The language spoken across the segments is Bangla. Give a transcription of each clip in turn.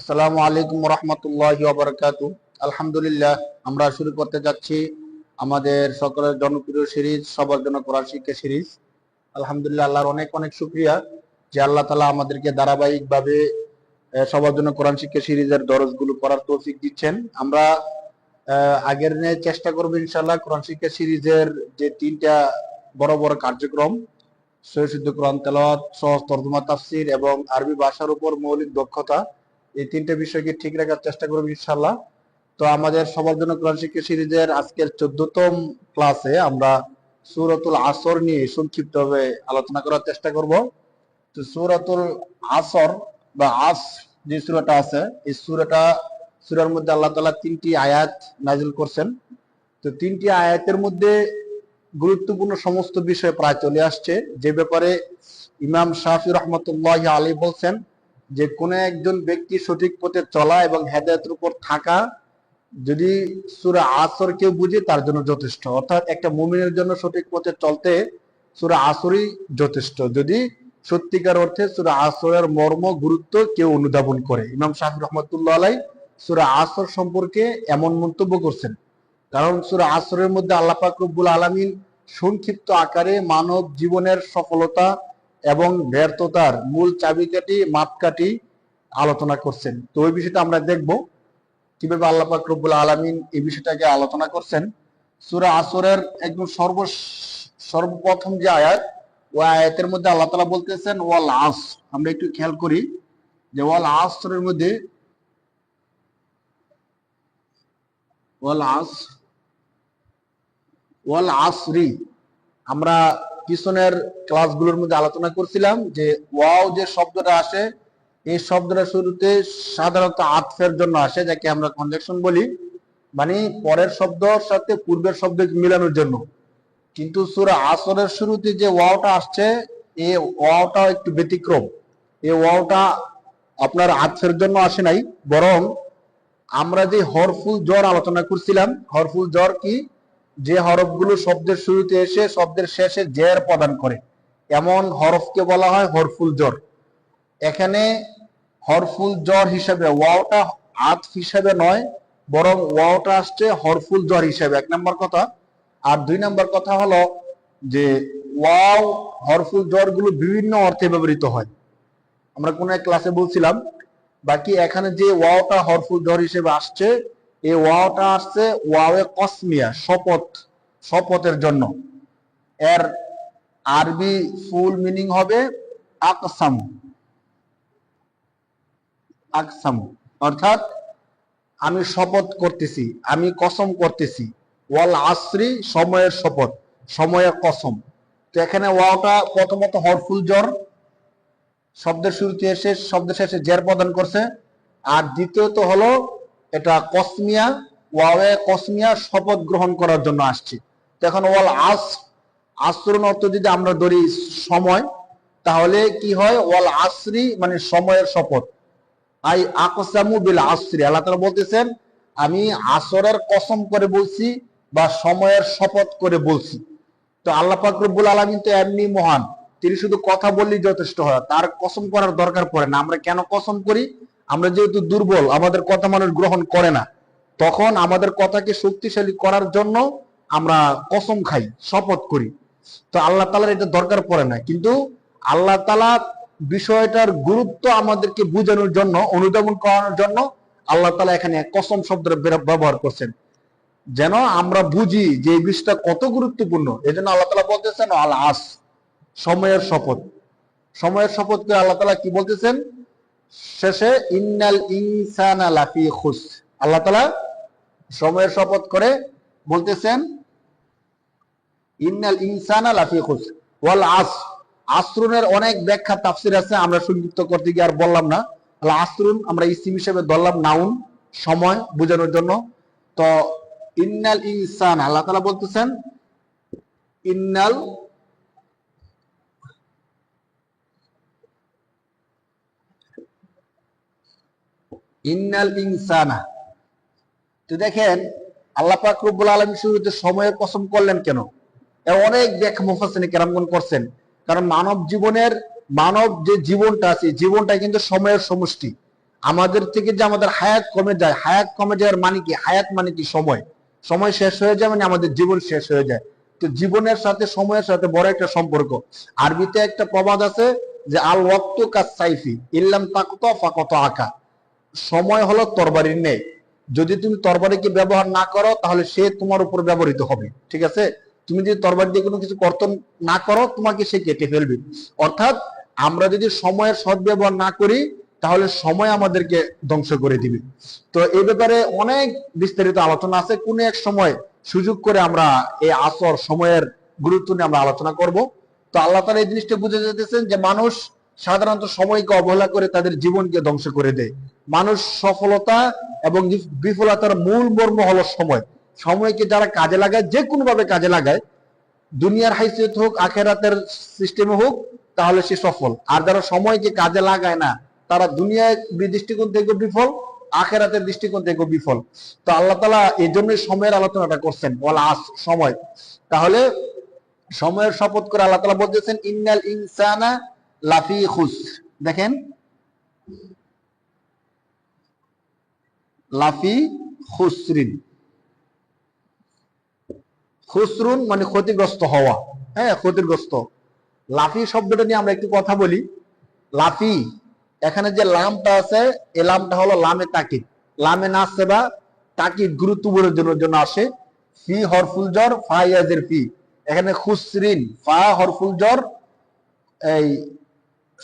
আসসালামু আলাইকুম রহমতুল্লাহ বারকাতু আলহামদুলিল্লাহ, আমরা শুরু করতে যাচ্ছি আমাদের সকলের জনপ্রিয় সিরিজ, সবার জন্য কোরআন শিক্ষা সিরিজ। আলহামদুলিল্লাহ, আল্লাহর অনেক অনেক শুক্রিয়া যে আল্লাহ তালা আমাদেরকে ধারাবাহিকভাবে সবার জন্য কোরআন শিক্ষা সিরিজের দরজগুলো করার তৌফিক দিচ্ছেন। আমরা আগের নিয়ে চেষ্টা করব ইনশাল্লাহ কোরআন শিক্ষা সিরিজের যে তিনটা বড় বড় কার্যক্রম, সৈয়দ কোরআন তেলাওয়াত, সহজ তর্জমা তাফসির এবং আরবি ভাষার উপর মৌলিক দক্ষতা এই তিনটে বিষয়কে ঠিক রাখার চেষ্টা করব ইনশাল্লাহ তো আমাদের সবার জন্য কোরআন শিক্ষা সিরিজের আজকের চোদ্দতম ক্লাসে আমরা সুরতুল আসর নিয়ে সংক্ষিপ্তভাবে আলোচনা করার চেষ্টা করব। তো সুরাতুল আসর বা আস যে সুরাটা আছে, এই সুরাটা, সুরার মধ্যে আল্লাহ তালা তিনটি আয়াত নাজিল করছেন। তো তিনটি আয়াতের মধ্যে গুরুত্বপূর্ণ সমস্ত বিষয় প্রায় চলে আসছে। যে ব্যাপারে ইমাম শাফি রহমতুল্লাহ আলী বলছেন যে কোনো একজন ব্যক্তি সঠিক পথে চলা এবং হেদায়তের উপর থাকা যদি সুরা আসর কেউ বুঝে, তার জন্য যথেষ্ট। অর্থাৎ একটা মুমিনের জন্য সঠিক পথে চলতে সুরা আসরই যথেষ্ট। যদি সত্যিকার অর্থে সুরা আসরের মর্ম, গুরুত্ব কেউ অনুধাবন করে। ইমাম শাহি রহমতুল্লাহ আলাই সুরা আসর সম্পর্কে এমন মন্তব্য করছেন। কারণ সুরা আসরের মধ্যে আল্লাহ পাক রব্বুল আলমিন সংক্ষিপ্ত আকারে মানব জীবনের সফলতা এবং ব্যর্থতার মূল চাবিকাঠি, মাপকাঠি আলোচনা করছেন। তো ওই বিষয়টা আমরা দেখব। কীভাবে আল্লাহ পাক রব্বুল আলমিন এই বিষয়টাকে আলোচনা করছেন। সুরা আসরের একদম সর্ব সর্বপ্রথম যে আয়াত, ওই আয়াতের মধ্যে আল্লাহ তালা বলতেছেন, ওয়াল আস আমরা একটু খেয়াল করি যে ওয়াল আসরের মধ্যে ওয়াল আস, ওয়াল আসরি। আমরা পিছনের ক্লাসগুলোর মধ্যে আলোচনা করছিলাম যে, ওয়াও যে শব্দটা আসে, এই শব্দটা শুরুতে সাধারণত আতফের জন্য আসে, যাকে আমরা কনজেকশন বলি। মানে পরের শব্দর সাথে পূর্বের শব্দ মিলানোর জন্য। কিন্তু সুরা আসরের শুরুতে যে ওয়াওটা আসছে এই ওয়াওটা একটু ব্যতিক্রম। এই ওয়াওটা আপনার আতফের জন্য আসে নাই, বরং আমরা যে হরফুল জ্বর আলোচনা করছিলাম, হরফুল জ্বর কি? যে হরফগুলো শব্দের শুরুতে এসে শব্দের শেষে জের প্রদান করে। এমন হরফকে বলা হয় হরফুল জ্বর এখানে হরফুল জ্বর হিসাবে ওয়াওটা আত হিসাবে নয়, বরং ওয়াওটা আসছে হরফুল জ্বর হিসাবে। এক নম্বর কথা। আর দুই নম্বর কথা হলো যে ওয়াও হরফুল জ্বরগুলো বিভিন্ন অর্থে ব্যবহৃত হয়। আমরা কোন এক ক্লাসে বলছিলাম, বাকি এখানে যে ওয়াওটা হরফুল জ্বর হিসেবে আসছে এই ওয়াওটা আসছে ওয়াওয়ে কসমিয়া, শপথ, শপথের জন্য। এর আরবি ফুল মিনিং হবে আকসাম। আকসাম। অর্থাৎ আমি শপথ করতেছি, আমি কসম করতেছি। ওয়াল আশ্রি সময়ের শপথ সময়ের কসম। তো এখানে ওয়াওটা প্রথমত হরফুল জ্বর শব্দের শুরুতে এসে, শব্দের শেষে জের প্রদান করছে। আর দ্বিতীয়ত হলো এটা কসমিয়া, ওয়াওয়ে কসমিয়া শপথ গ্রহণ করার জন্য আসছে। এখন ওয়াল আস আশ্রণ অর্থ যদি আমরা ধরি সময়, তাহলে কি হয়? ওয়াল আসরি মানে সময়ের শপথ। আই আকসামু বিল আসরি আল্লাহ তাআলা বলতেছেন, আমি আসরের কসম করে বলছি বা সময়ের শপথ করে বলছি। তো আল্লাহ পাক রব্বুল আলামিন তো এমনি মহান। তিনি শুধু কথা বললেই যথেষ্ট হয়। তার কসম করার দরকার পড়ে না। আমরা কেন কসম করি? আমরা যেহেতু দুর্বল, আমাদের কথা মানুষ গ্রহণ করে না, তখন আমাদের কথাকে শক্তিশালী করার জন্য আমরা কসম খাই, শপথ করি। তো আল্লাহ তালার এটা দরকার পড়ে না, কিন্তু আল্লাহ তালা বিষয়টার গুরুত্ব আমাদেরকে বোঝানোর জন্য, অনুধাবন করানোর জন্য আল্লাহ তালা এখানে কসম শব্দের ব্যবহার করছেন। যেন আমরা বুঝি যে এই বিষয়টা কত গুরুত্বপূর্ণ এই জন্য আল্লাহ তালা বলতেছেন আল আস সময়ের শপথ। সময়ের শপথ করে আল্লাহ তালা কি বলতেছেন? শেষে, ইন্নাল ইনসানা আল্লাহ তালা সময়ের শপথ করে বলতেছেন, ইন্নাল ইনসানা আস, আশ্রুনের অনেক ব্যাখ্যা, তাফসির আছে, আমরা সংযুক্ত করতে গিয়ে আর বললাম না। তাহলে আশ্রুন, আমরা ইসিম হিসেবে ধরলাম নাউন, সময় বোঝানোর জন্য। তো, ইন্নাল ইনসান, আল্লাহ তালা বলতেছেন, ইন্নাল ইন্নাল ইনসানা। তো দেখেন, আল্লাহ পাক রব্বুল আলমী শুরুতে সময়ের কসম করলেন কেন? এর অনেক ব্যাখ্যা মুফাসিনী কেরামগণ করছেন। কারণ মানব জীবনের, মানব যে জীবনটা আছে জীবনটা কিন্তু সময়ের সমষ্টি। আমাদের থেকে যে আমাদের হায়াত কমে যায়, হায়াত কমে যাওয়ার মানে কি? হায়াত মানে কি? সময়। সময় শেষ হয়ে যায় মানে আমাদের জীবন শেষ হয়ে যায়। তো জীবনের সাথে, সময়ের সাথে বড় একটা সম্পর্ক। আরবিতে একটা প্রবাদ আছে যে, আল ওয়াক্ত কাজ সাইফি, ইল্লাম তাকত ফাকত আঁকা। সময় হলো তরবারির নেই। যদি তুমি তরবারিকে ব্যবহার না করো, তাহলে সে তোমার উপর ব্যবহৃত হবে। ঠিক আছে? তুমি যদি তরবারি দিয়ে কোনো কিছু কর্তন না করো, তোমাকে সে কেটে ফেলবে। অর্থাৎ আমরা যদি সময়ের সদ্ব্যবহার না করি, তাহলে সময় আমাদেরকে ধ্বংস করে দিবে। তো এই ব্যাপারে অনেক বিস্তারিত আলোচনা আছে। কোন এক সময় সুযোগ করে আমরা এই আসর সময়ের গুরুত্ব নিয়ে আমরা আলোচনা করব। তো আল্লাহ তালা এই জিনিসটা বুঝে যেতেছেন যে মানুষ সাধারণত সময়কে অবহেলা করে তাদের জীবনকে ধ্বংস করে দেয়। মানুষ সফলতা এবং বিফলতার মূল মর্ম হলো সময়। সময়কে যারা কাজে লাগায় যে কোনো ভাবে কাজে লাগায়, দুনিয়ার হাইসিয়ত হোক, আখেরাতের সিস্টেমে হোক, তাহলে সে সফল। আর যারা সময়কে কাজে লাগায় না, তারা দুনিয়ার দৃষ্টিকোণ থেকে বিফল, আখেরাতের দৃষ্টিকোণ থেকে বিফল। তো আল্লাহ তালা এই জন্যই সময়ের আলোচনাটা করছেন ওয়ালা আস সময়। তাহলে সময়ের শপথ করে আল্লাহ তালা বলতেছেন, ইন্নাল ইনসানা লাফি খুস দেখেন। লাফি খুসরিন খুসরুন মানে ক্ষতিগ্রস্ত হওয়া। হ্যাঁ ক্ষতিগ্রস্ত। লাফি শব্দটা নিয়ে আমরা একটু কথা বলি। লাফি, এখানে যে লামটা আছে এই লামটা হলো লামে তাকিদ। লামে না সেবা তাকিদ গুরুত্বপূর্ণের জন্য জন্য আসে। ফি হরফুল জ্বর ফাইয়াজের ফি। এখানে খুসরিন, ফা হরফুল জ্বর, এই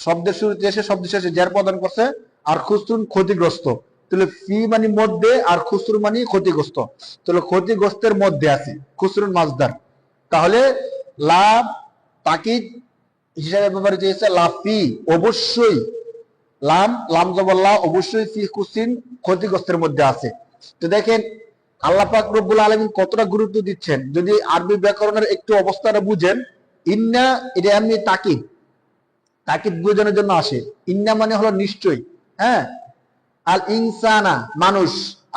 শব্দের শুরুতে এসে শব্দ শেষে জের প্রদান করছে, আর খুসরুন ক্ষতিগ্রস্ত। তাহলে ফি মানে মধ্যে আর খুসরু মানে ক্ষতিগ্রস্ত। তাহলে ক্ষতিগ্রস্তের মধ্যে আছে খুসরুন মাজদার তাহলে লাভ, তাকিদ, হিসাবে ব্যাপারে চেয়েছে লাফি অবশ্যই লাম লাম জবল্লাহ অবশ্যই ফি কুসিন ক্ষতিগ্রস্তের মধ্যে আছে। তো দেখেন, আল্লাহ পাক রব্বুল আলমিন কতটা গুরুত্ব দিচ্ছেন। যদি আরবি ব্যাকরণের একটু অবস্থাটা বুঝেন, ইন্না এটা এমনি তাকিদ। তাকিদ বোঝানোর জন্য আসে। ইন্না মানে হলো নিশ্চয় হ্যাঁ? আল ইনসানা, মানুষ।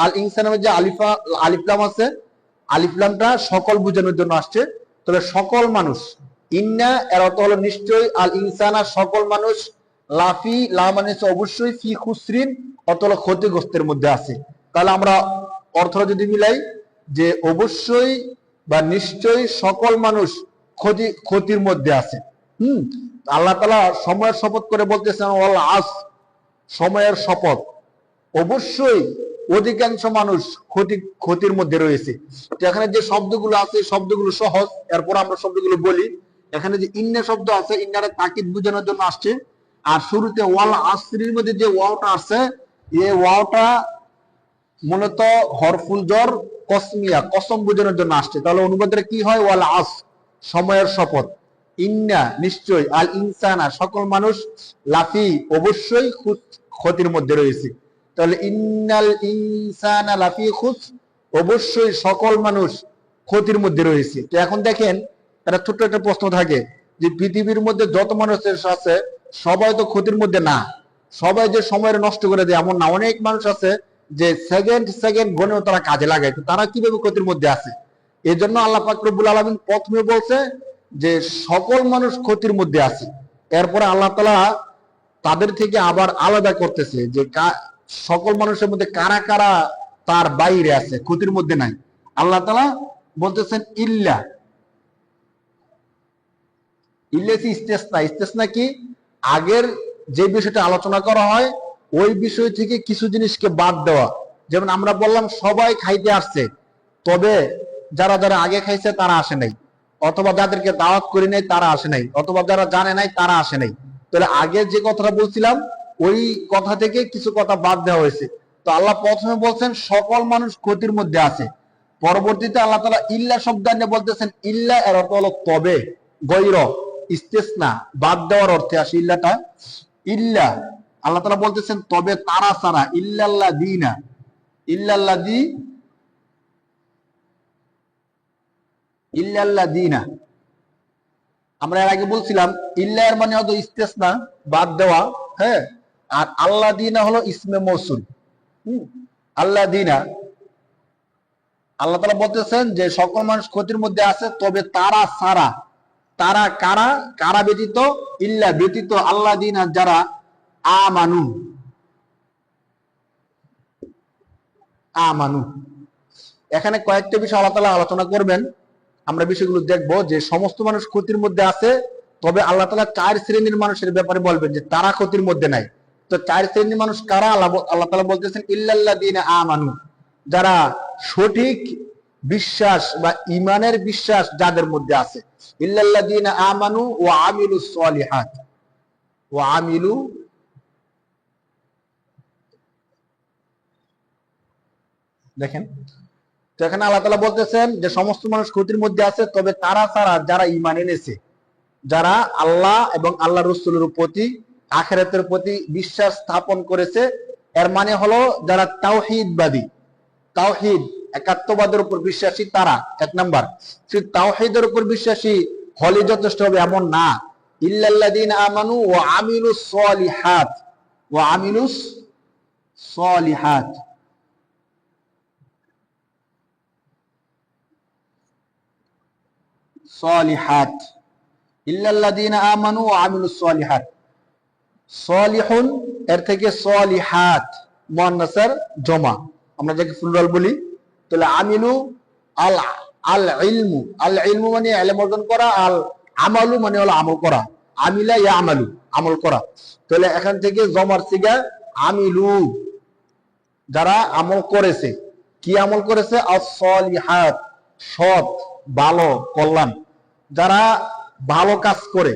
আল ইনসানের যে আলিফা আলিফলাম আছে আলিফলামটা সকল বোঝানোর জন্য আসছে। তবে সকল মানুষ, ইন্না এর অর্থ হলো নিশ্চয় আল ইনসানা সকল মানুষ, লাফি লা মানে অবশ্যই, ফি খুসরিন অত হলো ক্ষতিগ্রস্তের মধ্যে আছে। তাহলে আমরা অর্থটা যদি মিলাই, যে অবশ্যই বা নিশ্চয়ই সকল মানুষ ক্ষতি, ক্ষতির মধ্যে আছে। হুম। আল্লাহ তালা সময়ের শপথ করে বলতেছেন, ওয়াল আস সময়ের শপথ। অবশ্যই অধিকাংশ মানুষ ক্ষতি, ক্ষতির মধ্যে রয়েছে। এখানে যে শব্দগুলো আছে, শব্দগুলো সহজ। এরপর আমরা শব্দগুলো বলি। এখানে যে ইন্না শব্দ আছে, ইন্নারে তাকিদ বোঝানোর জন্য আসছে। আর শুরুতে ওয়াল আসরির মধ্যে যে ওয়াওটা আছে এই ওয়াওটা মূলত হরফুল জ্বর কসমিয়া, কসম বোঝানোর জন্য আসছে। তাহলে অনুবাদটা কি হয়? ওয়াল আস সময়ের শপথ। ইন্না নিশ্চয় আল ইনসানা সকল মানুষ লাফি অবশ্যই ক্ষতির মধ্যে রয়েছে। তাহলে ইন্নাল ইনসানা লাফি খুস অবশ্যই সকল মানুষ ক্ষতির মধ্যে রয়েছে। তো এখন দেখেন, একটা ছোট্ট একটা প্রশ্ন থাকে যে পৃথিবীর মধ্যে যত মানুষ আছে, সবাই তো ক্ষতির মধ্যে না। সবাই যে সময়ের নষ্ট করে দেয়, এমন না। অনেক মানুষ আছে যে সেকেন্ড সেকেন্ড গণেও তারা কাজে লাগায়। তারা কীভাবে ক্ষতির মধ্যে আছে? এজন্য জন্য আল্লাহ ফাকরবুল আলমিন প্রথমে বলছে যে সকল মানুষ ক্ষতির মধ্যে আছে। এরপরে আল্লাহ তালা তাদের থেকে আবার আলাদা করতেছে যে সকল মানুষের মধ্যে কারা কারা তার বাইরে আছে, ক্ষতির মধ্যে নাই। আল্লাহ তালা বলতেছেন, ইল্লা। ইল্লেসি ইস্তেসনা। ইস্তেসনা কি? আগের যে বিষয়টা আলোচনা করা হয়, ওই বিষয় থেকে কিছু জিনিসকে বাদ দেওয়া। যেমন আমরা বললাম, সবাই খাইতে আসছে, তবে যারা যারা আগে খাইছে তারা আসে নাই। অথবা যাদেরকে দাওয়াত করি নাই, তারা আসে নাই। অথবা যারা জানে নাই, তারা আসে নাই। তাহলে আগে যে কথাটা বলছিলাম, ওই কথা থেকে কিছু কথা বাদ দেওয়া হয়েছে। তো আল্লাহ প্রথমে বলছেন, সকল মানুষ ক্ষতির মধ্যে আছে। পরবর্তীতে আল্লাহ তালা ইল্লা শব্দ নিয়ে বলতেছেন, ইল্লা এর অর্থ হলো তবে, গৈর, ইস্তেসনা, বাদ দেওয়ার অর্থে আসে। ইল্লাটা? ইল্লা। আল্লাহ তালা বলতেছেন, তবে তারা সারা ইল্লাল্লাহ দিনা ইল্লাল্লাহ দি ইল্লাল্লাহ দিনা। আমরা এর আগে বলছিলাম মানে ইস্তেসনা, বাদ দেওয়া হ্যাঁ? আর আল্লাহ দিনা হলো ইসমে মৌসুল আল্লাহ দিনা। আল্লাহ তালা বলতেছেন যে, সকল মানুষ ক্ষতির মধ্যে আছে, তবে তারা সারা। তারা কারা? কারা ব্যতীত? ইল্লা ব্যতীত আল্লাহ দিনা যারা আমানু। আমানু। এখানে কয়েকটা বিষয় আল্লাহ তালা আলোচনা করবেন। আমরা বিষয়গুলো দেখব যে সমস্ত মানুষ ক্ষতির মধ্যে আছে, তবে আল্লাহ তালা চার শ্রেণির মানুষের ব্যাপারে বলবেন যে তারা ক্ষতির মধ্যে নাই। তো চার শ্রেণির মানুষ কারা? আল্লাহ আল্লাহ তালা বলতেছেন ইল্লাল্লাহ দিন আমানু। যারা সঠিক বিশ্বাস বা ইমানের বিশ্বাস যাদের মধ্যে আছে। ইল্লাল্লাহ দিন আমানু ও আমিলু সলিহাত ও আমিলু দেখেন তো এখানে আল্লাহ তালা বলতেছেন যে সমস্ত মানুষ ক্ষতির মধ্যে আছে, তবে তারা ছাড়া যারা ইমান এনেছে, যারা আল্লাহ এবং আল্লাহ রসুলের প্রতি, আখেরাতের প্রতি বিশ্বাস স্থাপন করেছে, এর মানে হলো যারা তাওহিদবাদী। তাওহিদ, একাত্মবাদের উপর বিশ্বাসী তারা, এক নাম্বার। সেই তাওহিদের উপর বিশ্বাসী হলে যথেষ্ট হবে এমন না। ইল্লাল্লাযীনা আমানু ওয়া আমিলুস সলিহাত, ওয়া আমিলুস সলিহাত। সলিহাত। ইল্লাল্লাযীনা আমানু ওয়া আমিলুস সলিহাত। সলিহুন, এর থেকে সলিহাত, মুয়ান্নাসের জমা। আমরা যাকে প্লুরাল বলি, তাহলে আমিলু আল আল ইলমু। আল ইলমু মানে ইলম অর্জন করা, আল আমালু মানে হলো আমল করা। আমিলা ইয়া আমালু, আমল করা। তাহলে এখান থেকে জমার সিগা আমিলু। যারা আমল করেছে, কি আমল করেছে? আসলিহাত সৎ, ভালো, কল্যাণ। যারা ভালো কাজ করে।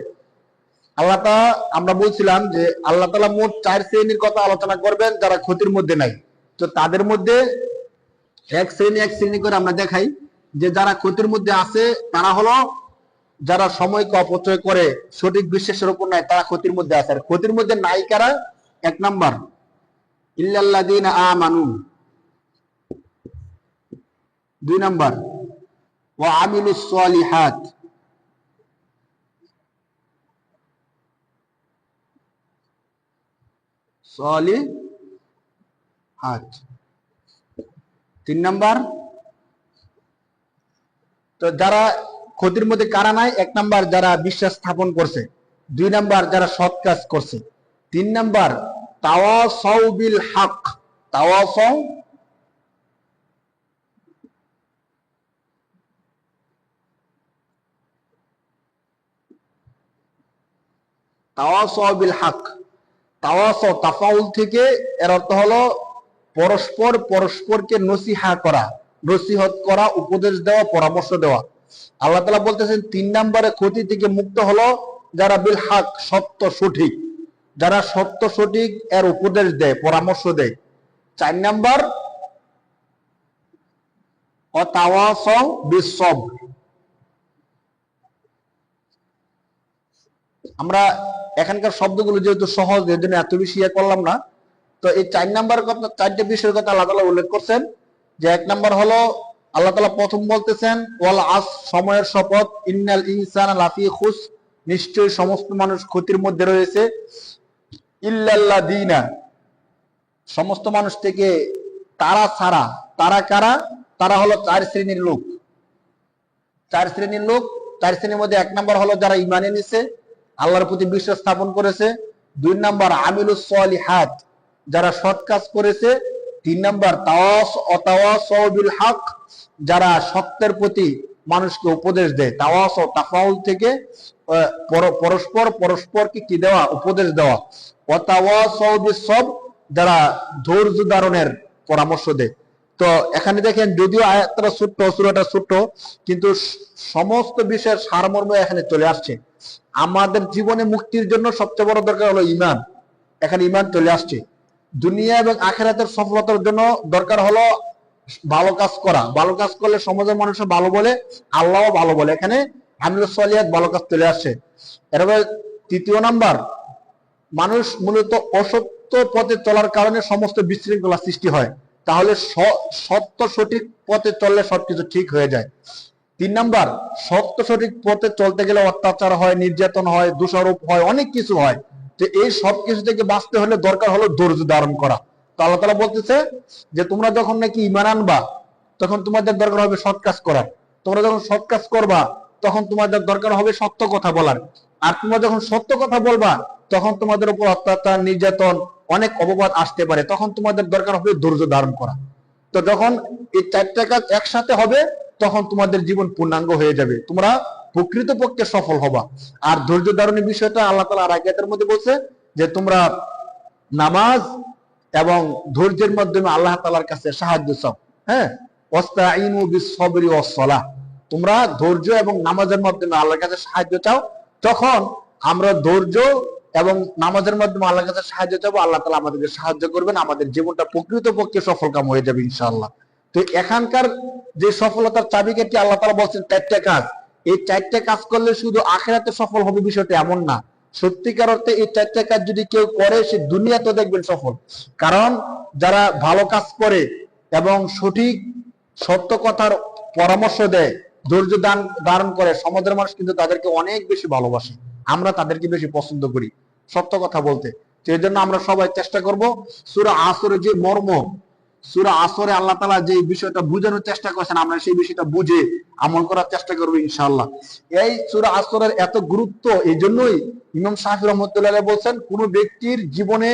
আল্লাহ আমরা বলছিলাম যে আল্লাহ তাআলা মোট চার শ্রেণির কথা আলোচনা করবেন, যারা ক্ষতির মধ্যে নাই। তো তাদের মধ্যে এক শ্রেণি এক শ্রেণি করে আমরা দেখাই যে যারা ক্ষতির মধ্যে আছে, তারা হলো যারা সময়কে অপচয় করে, সঠিক বিশ্বাসের উপর নাই, তারা ক্ষতির মধ্যে আছে। আর ক্ষতির মধ্যে নাই কারা? এক নাম্বার, ইল্লাল্লাযীনা আমানু। দুই নাম্বার, ওয়া আমিলুস সলিহাত। সলিহাত তিন নাম্বার। তো যারা ক্ষতির মধ্যে কারা নাই, এক নাম্বার যারা বিশ্বাস স্থাপন করছে, দুই নাম্বার যারা সৎ কাজ করছে, তিন নাম্বার তাওয়াসাউ বিল হক। তাওয়াসাউ তাওয়াসাউ বিল হক। তাওয়াসাউ তাফাউল থেকে, এর অর্থ হলো পরস্পর পরস্পরকে নসিহা করা, নসিহত করা, উপদেশ দেওয়া, পরামর্শ দেওয়া। আল্লাহ তালা বলতেছেন, তিন নম্বরে ক্ষতি থেকে মুক্ত হলো যারা বিল হাক, সত্য সঠিক। যারা সত্য সঠিক, এর উপদেশ দেয়, পরামর্শ দেয়। চার নাম্বার অতাওয়াসং বিসব। আমরা এখানকার শব্দগুলো যেহেতু সহজ, এর জন্য এত বেশি ইয়ে করলাম না। তো এই চার নাম্বার কথা, চারটে বিষয়ের কথা আল্লাহ তালা উল্লেখ করছেন। যে এক নাম্বার হলো, আল্লাহ তালা প্রথম বলতেছেন, ওয়াল আস, সময়ের শপথ, ইন্নাল ইনসান লাফি খুস, নিশ্চয়ই সমস্ত মানুষ ক্ষতির মধ্যে রয়েছে। ইল্লাল্লাহ দিনা, সমস্ত মানুষ থেকে তারা ছাড়া, তারা কারা? তারা হলো চার শ্রেণির লোক। চার শ্রেণির লোক, চার শ্রেণির মধ্যে এক নাম্বার হলো যারা ইমানে নিছে আল্লাহর প্রতি বিশ্বাস স্থাপন করেছে। দুই নাম্বার, আমিলুস সলিহাত, যারা সৎ কাজ করেছে। তিন নাম্বার, তাওয়াস অতাওয়াস বিল হক, যারা সত্যের প্রতি মানুষকে উপদেশ দেয়। তাওয়াস ও তাফাউল থেকে পরস্পর, পরস্পরকে কি দেওয়া? উপদেশ দেওয়া। অতাওয়াস সব যারা ধৈর্য ধারণের পরামর্শ দেয়। তো এখানে দেখেন, যদিও আয়াতটা ছোট্ট, সুরাটা ছোট্ট, কিন্তু সমস্ত বিষয়ের সারমর্ম এখানে চলে আসছে। আমাদের জীবনে মুক্তির জন্য সবচেয়ে বড় দরকার হলো ইমান। এখানে ইমান চলে আসছে। দুনিয়া এবং আখেরাতের সফলতার জন্য দরকার হলো ভালো কাজ করা। ভালো কাজ করলে সমাজের মানুষের ভালো বলে, আল্লাহও ভালো বলে। এখানে আমিল সলিয়াত ভালো কাজ চলে আসছে। এরপরে তৃতীয় নাম্বার, মানুষ মূলত অসত্য পথে চলার কারণে সমস্ত বিশৃঙ্খলা সৃষ্টি হয়। তাহলে সত্য সঠিক পথে চললে সবকিছু ঠিক হয়ে যায়। তিন নাম্বার, সত্য সঠিক পথে চলতে গেলে অত্যাচার হয়, নির্যাতন হয়, দোষারোপ হয়, অনেক কিছু হয়। তো এই সব কিছু থেকে বাঁচতে হলে দরকার হলো ধৈর্য ধারণ করা। তো আল্লাহ তালা বলতেছে যে, তোমরা যখন নাকি ইমান আনবা, তখন তোমাদের দরকার হবে সৎ কাজ করার। তোমরা যখন সৎ কাজ করবা, তখন তোমাদের দরকার হবে সত্য কথা বলার। আর তোমরা যখন সত্য কথা বলবা তখন তোমাদের উপর অত্যাচার, নির্যাতন, অনেক অপবাদ আসতে পারে। তখন তোমাদের দরকার হবে ধৈর্য ধারণ করা। তো যখন এই চারটা কাজ একসাথে হবে, তখন তোমাদের জীবন পূর্ণাঙ্গ হয়ে যাবে। তোমরা প্রকৃতপক্ষে সফল হবা। আর ধৈর্য ধারণের বিষয়টা আল্লাহ তালা আর মধ্যে বলছে যে, তোমরা নামাজ এবং ধৈর্যের মাধ্যমে আল্লাহ তালার কাছে সাহায্য চাও। হ্যাঁ? ওয়াসসালাহ। তোমরা ধৈর্য এবং নামাজের মাধ্যমে আল্লাহর কাছে সাহায্য চাও। তখন আমরা ধৈর্য এবং নামাজের মাধ্যমে আল্লাহর কাছে সাহায্য চাবো আল্লাহ তালা আমাদেরকে সাহায্য করবেন, আমাদের জীবনটা প্রকৃতপক্ষে সফল কাম হয়ে যাবে ইনশাআল্লাহ। তো এখানকার যে সফলতার চাবিকাঠি আল্লাহ তালা বলছেন চারটা কাজ। এই চারটা কাজ করলে শুধু আখেরাতে সফল হবে বিষয়টা এমন না। সত্যিকার অর্থে এই চারটা কাজ যদি কেউ করে, সে দুনিয়াতে দেখবেন সফল। কারণ যারা ভালো কাজ করে এবং সঠিক সত্য কথার পরামর্শ দেয়, ধৈর্য দান, ধারণ করে, সমাজের মানুষ কিন্তু তাদেরকে অনেক বেশি ভালোবাসে। আমরা তাদেরকে বেশি পছন্দ করি। সত্য কথা বলতে। এই জন্য আমরা সবাই চেষ্টা করব সুরা আসরে যে মর্ম, সুরা আসরে আল্লাহ তালা যে বিষয়টা বুঝানোর চেষ্টা করছেন, আমরা সেই বিষয়টা বুঝে আমল করার চেষ্টা করব ইনশাআল্লাহ। এই সুরা আসরের এত গুরুত্ব, এই জন্যই ইমাম শাহি রহমতুল্লাহ বলছেন, কোন ব্যক্তির জীবনে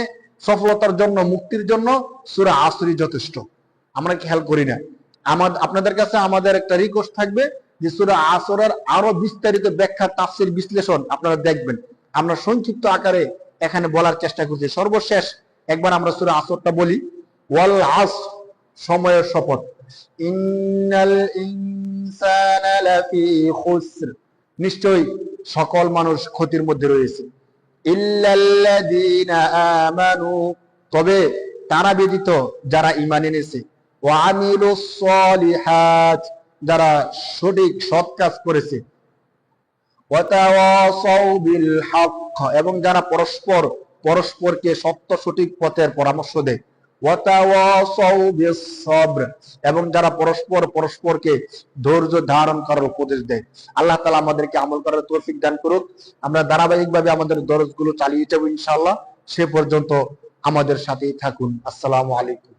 সফলতার জন্য, মুক্তির জন্য সুরা আসরি যথেষ্ট। আমরা খেয়াল করি না? আমার আপনাদের কাছে আমাদের একটা রিকোয়েস্ট থাকবে যে সুরা আসরের আরও বিস্তারিত ব্যাখ্যা, তাফসির বিশ্লেষণ আপনারা দেখবেন। আমরা সংক্ষিপ্ত আকারে এখানে বলার চেষ্টা করছি। সর্বশেষ একবার আমরা সুরা আসরটা বলি। ওয়াল আস, সময়ের শপথ। ইন্নাল ইনসানা লাফি খুসর। নিশ্চয়ই সকল মানুষ ক্ষতির মধ্যে রয়েছে। ইল্লাল্লাযীনা আমানু। তবে তারা ব্যতীত যারা ঈমান এনেছে। ওয়া আমিলুস সলিহাত। যারা সঠিক সৎ কাজ করেছে। এবং যারা পরস্পর, পরস্পরকে সত্য সঠিক পথের পরামর্শ দেয়। এবং যারা পরস্পর, পরস্পরকে ধৈর্য ধারণ করার উপদেশ দেয়। আল্লাহ তালা আমাদেরকে আমল করার তৌফিক দান করুক। আমরা ধারাবাহিকভাবে আমাদের দরজগুলো চালিয়ে যাব ইনশাআল্লাহ। সে পর্যন্ত আমাদের সাথেই থাকুন। আসসালামু আলাইকুম।